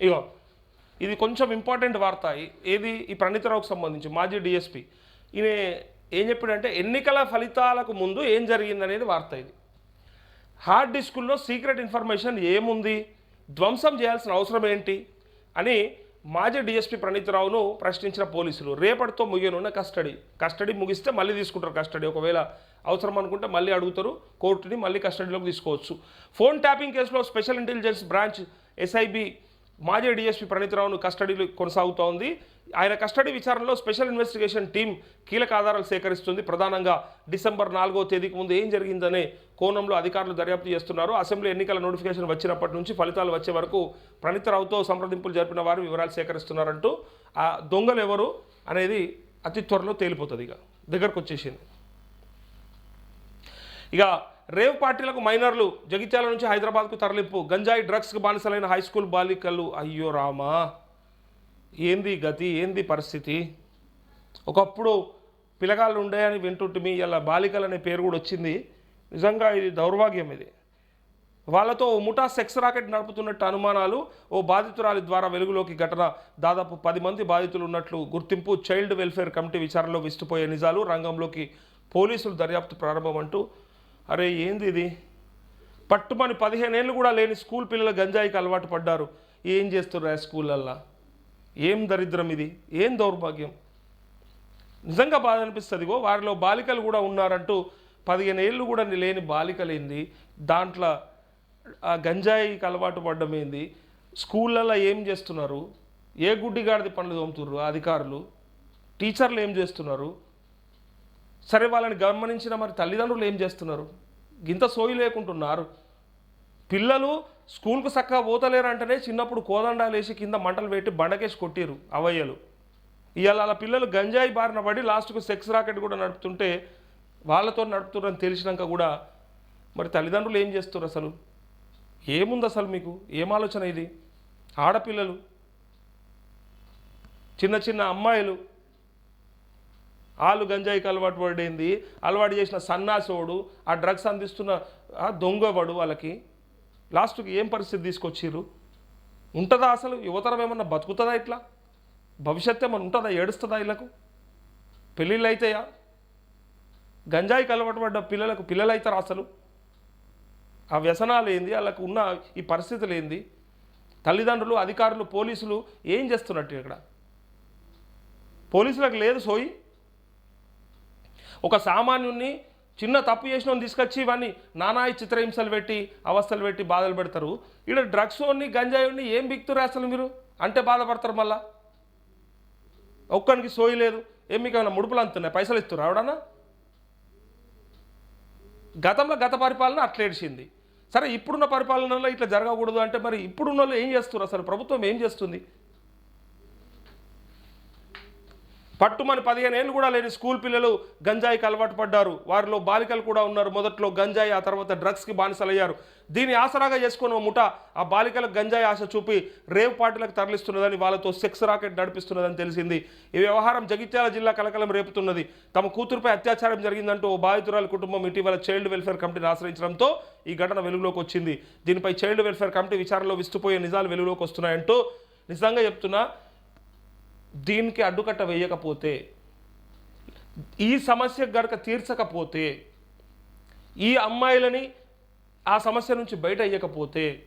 ఇగో ఇది కొంచెం ఇంపార్టెంట్ వార్త. ఏది? ఈ ప్రణీతరావుకు సంబంధించి మాజీ డిఎస్పి ఈయన ఏం చెప్పాడంటే ఎన్నికల ఫలితాలకు ముందు ఏం జరిగిందనేది వార్త ఇది. హార్డ్ డిస్కుల్లో సీక్రెట్ ఇన్ఫర్మేషన్ ఏముంది? ధ్వంసం చేయాల్సిన అవసరం ఏంటి? అని మాజీ డిఎస్పీ ప్రణీతరావును ప్రశ్నించిన పోలీసులు రేపటితో ముగియనున్న కస్టడీ. కస్టడీ ముగిస్తే మళ్ళీ తీసుకుంటారు కస్టడీ. ఒకవేళ అవసరం అనుకుంటే మళ్ళీ అడుగుతారు కోర్టుని మళ్ళీ కస్టడీలోకి తీసుకోవచ్చు. ఫోన్ ట్యాపింగ్ కేసులో స్పెషల్ ఇంటెలిజెన్స్ బ్రాంచ్ ఎస్ఐబి మాజీ డీఎస్పీ ప్రణీతరావును కస్టడీలో కొనసాగుతోంది. ఆయన కస్టడీ విచారణలో స్పెషల్ ఇన్వెస్టిగేషన్ టీం కీలక ఆధారాలు సేకరిస్తుంది. ప్రధానంగా డిసెంబర్ నాలుగో తేదీకి ముందు ఏం జరిగిందనే కోణంలో అధికారులు దర్యాప్తు చేస్తున్నారు. అసెంబ్లీ ఎన్నికల నోటిఫికేషన్ వచ్చినప్పటి నుంచి ఫలితాలు వచ్చే వరకు ప్రణీతరావుతో సంప్రదింపులు జరిపిన వారు వివరాలు సేకరిస్తున్నారంటూ ఆ దొంగలు ఎవరు అనేది అతి త్వరలో తేలిపోతుంది ఇక. దగ్గరకు వచ్చేసింది. ఇక రేవ్ పార్టీలకు మైనర్లు జగిత్యాల నుంచి హైదరాబాద్కు తరలింపు గంజాయి డ్రగ్స్కు బానిసలైన హై స్కూల్ బాలికలు. అయ్యో రామా! ఏంది గతి? ఏంది పరిస్థితి? ఒకప్పుడు పిల్లగాళ్ళు ఉండేయని వింటుంటిమి ఇలా బాలికలు అనే పేరు కూడా వచ్చింది. నిజంగా ఇది దౌర్భాగ్యం ఇది. వాళ్ళతో ఓ ముఠా సెక్స్ రాకెట్ నడుపుతున్నట్టు అనుమానాలు ఓ బాధితురాలి ద్వారా వెలుగులోకి ఘటన. దాదాపు పది మంది బాధితులు ఉన్నట్లు గుర్తింపు. చైల్డ్ వెల్ఫేర్ కమిటీ విచారణలో విస్తుపోయే నిజాలు రంగంలోకి పోలీసులు దర్యాప్తు ప్రారంభం అంటూ అరే ఏంది ఇది? పట్టుమని పదిహేనేళ్ళు కూడా లేని స్కూల్ పిల్లలు గంజాయికి అలవాటు పడ్డారు. ఏం చేస్తున్నారు ఆ స్కూళ్ళల్లో? ఏం దరిద్రం ఇది? ఏం దౌర్భాగ్యం? నిజంగా బాధ అనిపిస్తుందిగో వారిలో బాలికలు కూడా ఉన్నారంటూ పదిహేను ఏళ్ళు కూడా లేని బాలికలేంది? దాంట్లో ఆ గంజాయికి అలవాటు పడ్డం ఏంది? స్కూళ్ళల్లో ఏం చేస్తున్నారు? ఏ గుడ్డిగాడిది పనులు తోముతుర్రు అధికారులు? టీచర్లు ఏం చేస్తున్నారు? సరే వాళ్ళని గమనించిన మరి తల్లిదండ్రులు ఏం చేస్తున్నారు? ఇంత సోయి లేకుంటున్నారు. పిల్లలు స్కూల్కు చక్కగా పోతలేరు అంటేనే చిన్నప్పుడు కోదండాలు వేసి కింద మంటలు పెట్టి బండకేసి కొట్టిరు అవయ్యలు. ఇవాళ అలా పిల్లలు గంజాయి బారిన పడి లాస్ట్కు సెక్స్ రాకెట్ కూడా నడుపుతుంటే వాళ్ళతో నడుపుతున్నారని తెలిసినాక కూడా మరి తల్లిదండ్రులు ఏం చేస్తారు అసలు? ఏముంది అసలు మీకు? ఏం ఆలోచన ఇది? ఆడపిల్లలు చిన్న చిన్న అమ్మాయిలు వాళ్ళు గంజాయికి అలవాటు పడేంది. అలవాటు చేసిన సన్నాసోడు ఆ డ్రగ్స్ అందిస్తున్న దొంగవాడు వాళ్ళకి లాస్ట్కి ఏం పరిస్థితి తీసుకొచ్చిర్రు? ఉంటుందా అసలు? యువతరం ఏమన్నా బతుకుతుందా ఇట్లా? భవిష్యత్తు ఏమన్నా ఉంటుందా? ఏడుస్తుందా వీళ్ళకు పెళ్ళిళ్ళు అవుతాయా గంజాయికి అలవాటు పడ్డ పిల్లలకు పిల్లలు అవుతారా అసలు? ఆ వ్యసనాలు ఏంది? వాళ్ళకు ఉన్న ఈ పరిస్థితులు ఏంది? తల్లిదండ్రులు అధికారులు పోలీసులు ఏం చేస్తున్నట్టు ఇక్కడ? పోలీసులకు లేదు సోయి? ఒక సామాన్యుణ్ణి చిన్న తప్పు చేసిన తీసుకొచ్చి ఇవన్నీ నానాయి చిత్రహింసలు పెట్టి అవస్థలు పెట్టి బాధలు పెడతారు. ఇక్కడ డ్రగ్స్ ఉన్ని గంజాయిని ఏం బిక్తురు అసలు మీరు? అంటే బాధపడతారు మళ్ళా? ఒక్కనికి సోయి లేదు. ఏం మీకు ఏమైనా ముడుపులు అంతున్నాయి? పైసలు ఇస్తారు ఆవిడనా గతంలో గత పరిపాలన అట్లేడిచింది సరే ఇప్పుడున్న పరిపాలనలో ఇట్లా జరగకూడదు అంటే మరి ఇప్పుడున్న వాళ్ళు ఏం చేస్తారు అసలు ప్రభుత్వం ఏం చేస్తుంది? పట్టుమని పదిహేను ఏళ్ళు కూడా లేని స్కూల్ పిల్లలు గంజాయికి అలవాటు పడ్డారు. వారిలో బాలికలు కూడా ఉన్నారు. మొదట్లో గంజాయి ఆ తర్వాత డ్రగ్స్కి బానిసలయ్యారు. దీన్ని ఆసరాగా చేసుకున్న ముఠ ఆ బాలికలకు గంజాయి ఆశ చూపి రేవ్ పార్టీలకు తరలిస్తున్నదని వాళ్ళతో సెక్స్ రాకెట్ నడిపిస్తున్నదని తెలిసింది. ఈ వ్యవహారం జగిత్యాల జిల్లా కలకలం రేపుతున్నది. తమ కూతురుపై అత్యాచారం జరిగిందంటూ ఓ బాధితురాలి కుటుంబం ఇటీవల చైల్డ్ వెల్ఫేర్ కమిటీని ఆశ్రయించడంతో ఈ ఘటన వెలుగులోకి వచ్చింది. దీనిపై చైల్డ్ వెల్ఫేర్ కమిటీ విచారణలో విస్తుపోయే నిజాలు వెలుగులోకి వస్తున్నాయంటూ నిజంగా చెప్తున్నా దీనికి అడ్డుకట్ట వేయకపోతే ఈ సమస్య గనక తీర్చకపోతే ఈ అమ్మాయిలని ఆ సమస్య నుంచి బయట అయ్యకపోతే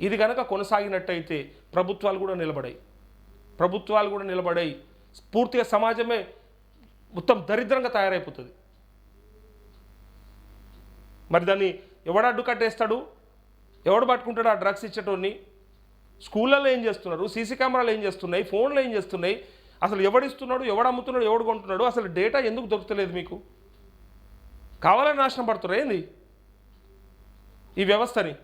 ఇది కనుక కొనసాగినట్టయితే ప్రభుత్వాలు కూడా నిలబడాయి. ప్రభుత్వాలు కూడా నిలబడాయి. పూర్తిగా సమాజమే మొత్తం దరిద్రంగా తయారైపోతుంది. మరి దాన్ని ఎవడు అడ్డు కట్టేస్తాడు ఎవడు పట్టుకుంటాడు ఆ డ్రగ్స్ ఇచ్చేటోడిని? స్కూళ్ళల్లో ఏం చేస్తున్నారు? సీసీ కెమెరాలు ఏం చేస్తున్నాయి? ఫోన్లు ఏం చేస్తున్నాయి? అసలు ఎవడిస్తున్నాడు? ఎవడు అమ్ముతున్నాడు ఎవడు కొంటున్నాడు అసలు డేటా ఎందుకు దొరుకుతలేదు మీకు? కావాలని నాశనం పడుతున్నారు ఏంది? ఈ వ్యవస్థని.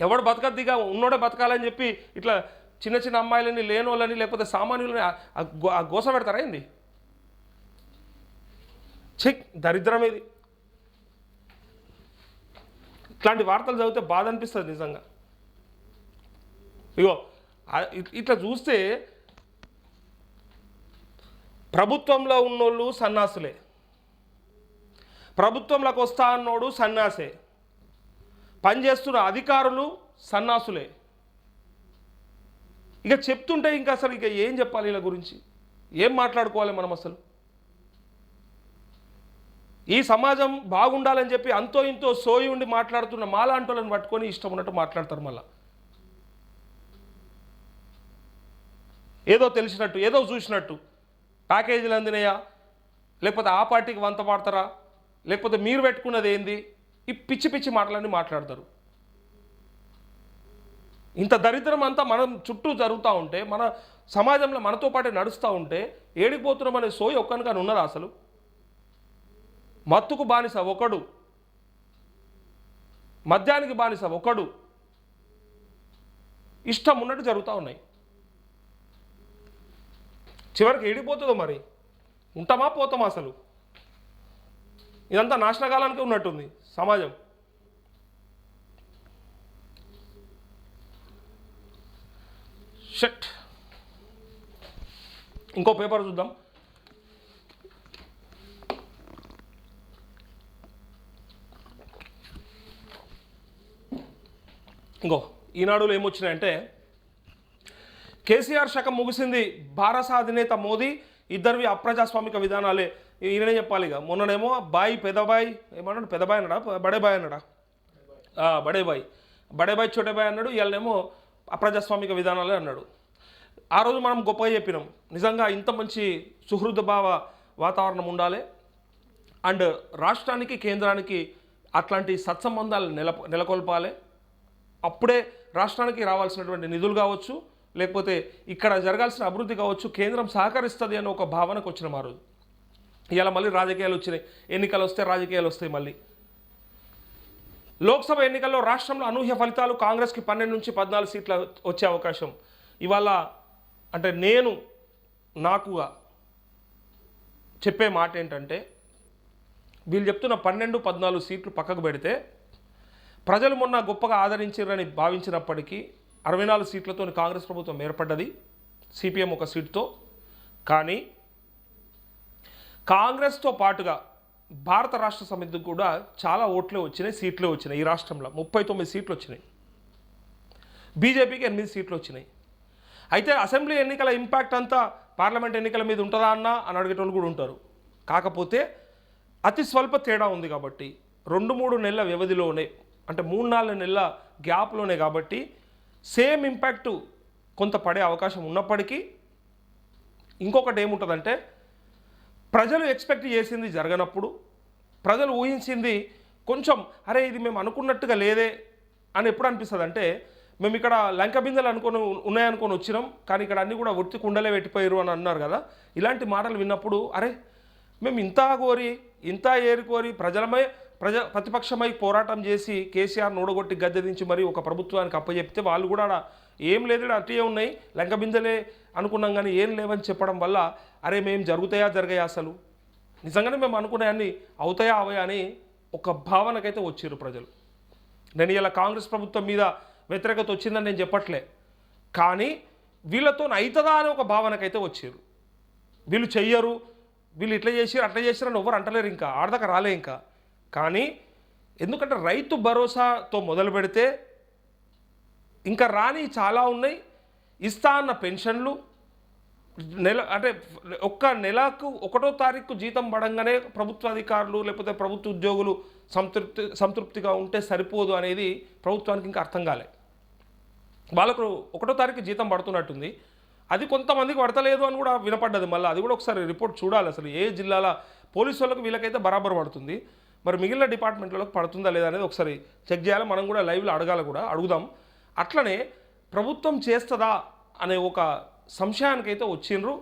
ఎవడు బతకద్దిగా? ఉన్నోడే బతకాలని చెప్పి ఇట్లా చిన్న చిన్న అమ్మాయిలని లేని వాళ్ళని లేకపోతే సామాన్యులని ఆ- గోస పెడతారా ఏంది? చెక్ దరిద్రం ఇది. ఇట్లాంటి వార్తలు చదివితే బాధ అనిపిస్తుంది నిజంగా. ఇగో ఇట్లా చూస్తే ప్రభుత్వంలో ఉన్నోళ్ళు సన్నాసులే. ప్రభుత్వంలోకి వస్తా అన్నోడు సన్నాసే. పనిచేస్తున్న అధికారులు సన్నాసులే. ఇక చెప్తుంటే ఇంకా అసలు ఇక ఏం చెప్పాలి వీళ్ళ గురించి? ఏం మాట్లాడుకోవాలి మనం అసలు? ఈ సమాజం బాగుండాలని చెప్పి అంతో ఇంతో సోయి ఉండి మాట్లాడుతున్న మాలాంటోళ్ళని పట్టుకొని ఇష్టం ఉన్నట్టు మాట్లాడతారు మళ్ళీ. ఏదో తెలిసినట్టు ఏదో చూసినట్టు. ప్యాకేజీలు అందినయా? లేకపోతే ఆ పార్టీకి వంత పాడతారా? లేకపోతే మీరు పెట్టుకున్నది ఏంది? ఈ పిచ్చి పిచ్చి మాటలన్నీ మాట్లాడతారు. ఇంత దరిద్రం అంతా మనం చుట్టూ జరుగుతూ ఉంటే మన సమాజంలో మనతో పాటే నడుస్తూ ఉంటే ఏడిపోతున్నాం అనే సోయి ఒక్కనికని ఉన్నదా అసలు? మత్తుకు బానిస ఒకడు మద్యానికి బానిస ఒకడు ఇష్టం ఉన్నట్టు జరుగుతూ ఉన్నాయి. చివరికి ఏడిపోతుందో మరి? ఉంటామా పోతామా అసలు? ఇదంతా నాశనకాలానికి ఉన్నట్టుంది సమాజం. షట్. ఇంకో పేపర్ చూద్దాం. ఇంకో ఈనాడులో ఏమొచ్చినాయంటే కేసీఆర్ శకం ముగిసింది భారత అధినేత మోదీ ఇద్దరివి అప్రజాస్వామిక విధానాలే. ఈయననే చెప్పాలి ఇక. మొన్ననేమో బాయ్ పెదబాయ్ ఏమన్నాడు పెదబాయ్ అన్నాడా? బడేబాయ్ అన్నాడా? బడేబాయ్. బడేబాయ్ చోటేబాయ్ అన్నాడు వీళ్ళనేమో అప్రజాస్వామిక విధానాలే అన్నాడు. ఆ రోజు మనం గొప్పగా చెప్పినాం నిజంగా ఇంత మంచి సుహృద భావ వాతావరణం ఉండాలి. అండ్ రాష్ట్రానికి కేంద్రానికి అట్లాంటి సత్సంబంధాలు నెల నెలకొల్పాలి. అప్పుడే రాష్ట్రానికి రావాల్సినటువంటి నిధులు కావచ్చు లేకపోతే ఇక్కడ జరగాల్సిన అభివృద్ధి కావచ్చు కేంద్రం సహకరిస్తుంది అనే ఒక భావనకు వచ్చిన మారు ఇవాళ మళ్ళీ రాజకీయాలు వచ్చినాయి. ఎన్నికలు వస్తే రాజకీయాలు వస్తాయి మళ్ళీ. లోక్సభ ఎన్నికల్లో రాష్ట్రంలో అనూహ్య ఫలితాలు కాంగ్రెస్కి పన్నెండు నుంచి పద్నాలుగు సీట్ల వచ్చే అవకాశం. ఇవాళ అంటే నేను నాకుగా చెప్పే మాట ఏంటంటే వీళ్ళు చెప్తున్న పన్నెండు పద్నాలుగు సీట్లు పక్కకు పెడితే ప్రజలు మొన్న గొప్పగా ఆదరించారని భావించినప్పటికీ అరవై నాలుగు సీట్లతో కాంగ్రెస్ ప్రభుత్వం ఏర్పడ్డది. సిపిఎం ఒక సీటుతో. కానీ కాంగ్రెస్తో పాటుగా భారత రాష్ట్ర సమితికి కూడా చాలా ఓట్లే వచ్చినాయి సీట్లే వచ్చినాయి ఈ రాష్ట్రంలో. ముప్పై తొమ్మిది సీట్లు వచ్చినాయి. బీజేపీకి ఎనిమిది సీట్లు వచ్చినాయి. అయితే అసెంబ్లీ ఎన్నికల ఇంపాక్ట్ అంతా పార్లమెంట్ ఎన్నికల మీద ఉంటుందా అన్న అని అడిగేటోళ్ళు కూడా ఉంటారు. కాకపోతే అతి స్వల్ప తేడా ఉంది కాబట్టి రెండు మూడు నెలల వ్యవధిలోనే అంటే మూడు నాలుగు నెలల గ్యాప్లోనే కాబట్టి సేమ్ ఇంపాక్ట్ కొంత పడే అవకాశం ఉన్నప్పటికీ ఇంకొకటి ఏముంటుందంటే ప్రజలు ఎక్స్పెక్ట్ చేసింది జరగనప్పుడు ప్రజలు ఊహించింది కొంచెం అరే ఇది మేము అనుకున్నట్టుగా లేదే అని ఎప్పుడు అనిపిస్తుంది అంటే మేము ఇక్కడ లంక బిందెలు అనుకొని ఉన్నాయనుకొని వచ్చినాం కానీ ఇక్కడ అన్నీ కూడా ఒత్తి కుండలే పెట్టిపోయారు అని అన్నారు కదా ఇలాంటి మాటలు విన్నప్పుడు అరే మేము ఇంత కోరి ఇంత ఏరుకోరి ప్రజలమే ప్రజ ప్రతిపక్షమై పోరాటం చేసి కేసీఆర్ నూడగొట్టి గద్దె దించి మరి ఒక ప్రభుత్వానికి అప్పచెప్తే వాళ్ళు కూడా ఆడ ఏం లేదు ఈడ అట్టే ఉన్నాయి. లంక అనుకున్నాం కానీ ఏం లేవని చెప్పడం వల్ల అరే మేము జరుగుతాయా జరగాయా అసలు? నిజంగానే మేము అనుకున్నాయన్ని అవుతాయా అవయా అని ఒక భావనకైతే వచ్చారు ప్రజలు. నేను ఇలా కాంగ్రెస్ ప్రభుత్వం మీద వ్యతిరేకత వచ్చిందని నేను చెప్పట్లే. కానీ వీళ్ళతో అవుతుందా అని ఒక భావనకైతే వచ్చారు వీళ్ళు చెయ్యరు వీళ్ళు ఇట్లా చేసారు అట్లా చేసారని ఎవరు అంటలేరు ఇంకా. ఆడదాకా రాలే ఇంకా. కానీ ఎందుకంటే రైతు భరోసాతో మొదలు పెడితే ఇంకా రాని చాలా ఉన్నాయి. ఇస్తా అన్న పెన్షన్లు నెల అంటే ఒక్క నెలకు ఒకటో తారీఖు జీతం పడంగానే ప్రభుత్వ అధికారులు లేకపోతే ప్రభుత్వ ఉద్యోగులు సంతృప్తి సంతృప్తిగా ఉంటే సరిపోదు అనేది ప్రభుత్వానికి ఇంకా అర్థం కాలే. వాళ్ళకు ఒకటో తారీఖు జీతం పడుతున్నట్టుంది. అది కొంతమందికి పడతలేదు అని కూడా వినపడ్డది. మళ్ళీ అది కూడా ఒకసారి రిపోర్ట్ చూడాలి అసలు ఏ జిల్లాల పోలీసు వాళ్ళకు వీళ్ళకైతే బరాబర్ పడుతుంది. మరి మిగిలిన డిపార్ట్మెంట్లకు పడుతుందా లేదా అనేది ఒకసారి చెక్ చేయాలి. మనం కూడా లైవ్లో అడగాలి కూడా అడుగుదాం. అట్లనే ప్రభుత్వం చేస్తుందా అనే ఒక సంశయానికైతే వచ్చిండ్రు.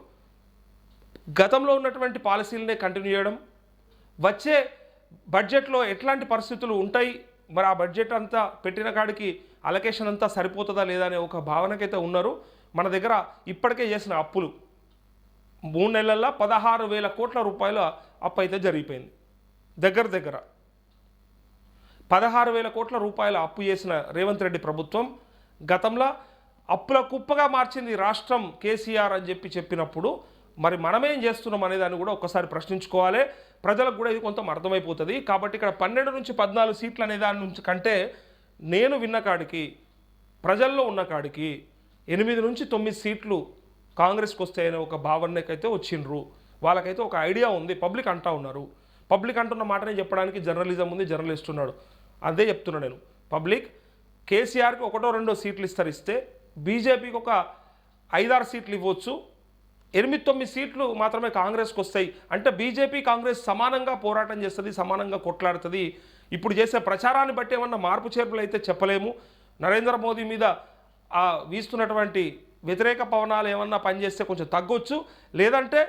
గతంలో ఉన్నటువంటి పాలసీలనే కంటిన్యూ చేయడం వచ్చే బడ్జెట్లో ఎట్లాంటి పరిస్థితులు ఉంటాయి మరి ఆ బడ్జెట్ అంతా పెట్టిన కాడికి అలొకేషన్ అంతా సరిపోతుందా లేదా అనే ఒక భావనకైతే ఉన్నారు. మన దగ్గర ఇప్పటికే చేసిన అప్పులు. మూడు నెలల్లో పదహారు వేల కోట్ల రూపాయల అప్పు అయితే జరిగిపోయింది. దగ్గర దగ్గర పదహారు వేల కోట్ల రూపాయల అప్పు చేసిన రేవంత్ రెడ్డి ప్రభుత్వం గతంలో అప్పుల కుప్పగా మార్చింది రాష్ట్రం కేసీఆర్ అని చెప్పి చెప్పినప్పుడు మరి మనమేం చేస్తున్నాం అనే దాన్ని కూడా ఒకసారి ప్రశ్నించుకోవాలి. ప్రజలకు కూడా ఇది కొంత అర్థమైపోతుంది. కాబట్టి ఇక్కడ పన్నెండు నుంచి పద్నాలుగు సీట్లు అనే దాని నుంచి కంటే నేను విన్న కాడికి ప్రజల్లో ఉన్న కాడికి ఎనిమిది నుంచి తొమ్మిది సీట్లు కాంగ్రెస్కి వస్తాయనే ఒక భావనకైతే వచ్చిండ్రు. వాళ్ళకైతే ఒక ఐడియా ఉంది. పబ్లిక్ అంటా ఉన్నారు. పబ్లిక్ అంటున్న మాటనే చెప్పడానికి జర్నలిజం ఉంది జర్నలిస్ట్ ఉన్నాడు. అదే చెప్తున్నా నేను. పబ్లిక్ కేసీఆర్కి ఒకటో రెండో సీట్లు ఇస్తారు ఇస్తే బీజేపీకి ఒక ఐదారు సీట్లు ఇవ్వచ్చు. ఎనిమిది తొమ్మిది సీట్లు మాత్రమే కాంగ్రెస్కి వస్తాయి. అంటే బీజేపీ కాంగ్రెస్ సమానంగా పోరాటం చేస్తుంది సమానంగా కొట్లాడుతుంది. ఇప్పుడు చేసే ప్రచారాన్ని బట్టి ఏమన్నా మార్పు చేర్పులు అయితే చెప్పలేము. నరేంద్ర మోదీ మీద వీస్తున్నటువంటి వ్యతిరేక పవనాలు ఏమన్నా పనిచేస్తే కొంచెం తగ్గొచ్చు. లేదంటే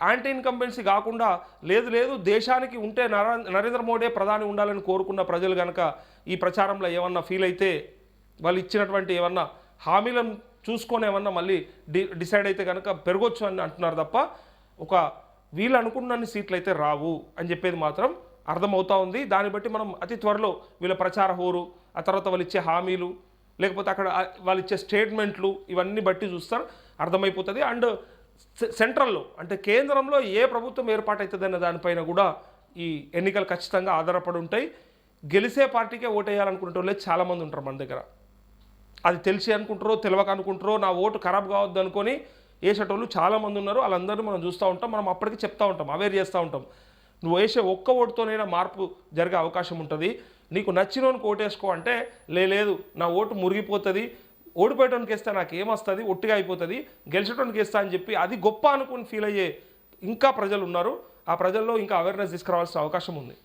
యాంటీ ఇన్కంబెన్సీ కాకుండా లేదు లేదు దేశానికి ఉంటే నరేంద్ర మోడీ ప్రధాని ఉండాలని కోరుకున్న ప్రజలు కనుక ఈ ప్రచారంలో ఏమన్నా ఫీల్ అయితే వాళ్ళు ఇచ్చినటువంటి ఏమన్నా హామీలను చూసుకొని ఏమన్నా మళ్ళీ డి డిసైడ్ అయితే కనుక పెరగొచ్చు అని అంటున్నారు తప్ప ఒక వీళ్ళు అనుకున్నన్ని సీట్లు అయితే రావు అని చెప్పేది మాత్రం అర్థమవుతా ఉంది. దాన్ని బట్టి మనం అతి త్వరలో వీళ్ళ ప్రచార హోరు ఆ తర్వాత వాళ్ళు ఇచ్చే హామీలు లేకపోతే అక్కడ వాళ్ళు ఇచ్చే స్టేట్మెంట్లు ఇవన్నీ బట్టి చూస్తారు అర్థమైపోతుంది. అండ్ సెంట్రల్లో అంటే కేంద్రంలో ఏ ప్రభుత్వం ఏర్పాటవుతుందనే దానిపైన కూడా ఈ ఎన్నికలు ఖచ్చితంగా ఆధారపడి ఉంటాయి గెలిసే పార్టీకే ఓటేయాలనుకునే వాళ్ళే చాలామంది ఉంటారు మన దగ్గర. అది తెలిసి అనుకుంటారో తెలియక అనుకుంటారో నా ఓటు ఖరాబ్ కావద్దు అనుకొని వేసేటోళ్ళు చాలామంది ఉన్నారు వాళ్ళందరినీ మనం చూస్తూ ఉంటాం. మనం అప్పటికి చెప్తా ఉంటాం అవేర్ చేస్తూ ఉంటాం. నువ్వు వేసే ఒక్క ఓటుతోనైనా మార్పు జరిగే అవకాశం ఉంటుంది నీకు నచ్చినోనికి ఓటేసుకో అంటే "లే, లేదు నా ఓటు మురిగిపోతుంది. ఓడిపోయేటోనికి వేస్తే నాకు ఏమొస్తుంది ఒట్టిగా అయిపోతుంది. గెలిచేటోనికి వేస్తా అని చెప్పి అది గొప్ప అనుకుని ఫీల్ అయ్యే ఇంకా ప్రజలు ఉన్నారు. ఆ ప్రజల్లో ఇంకా అవేర్నెస్ తీసుకురావాల్సిన అవకాశం ఉంది.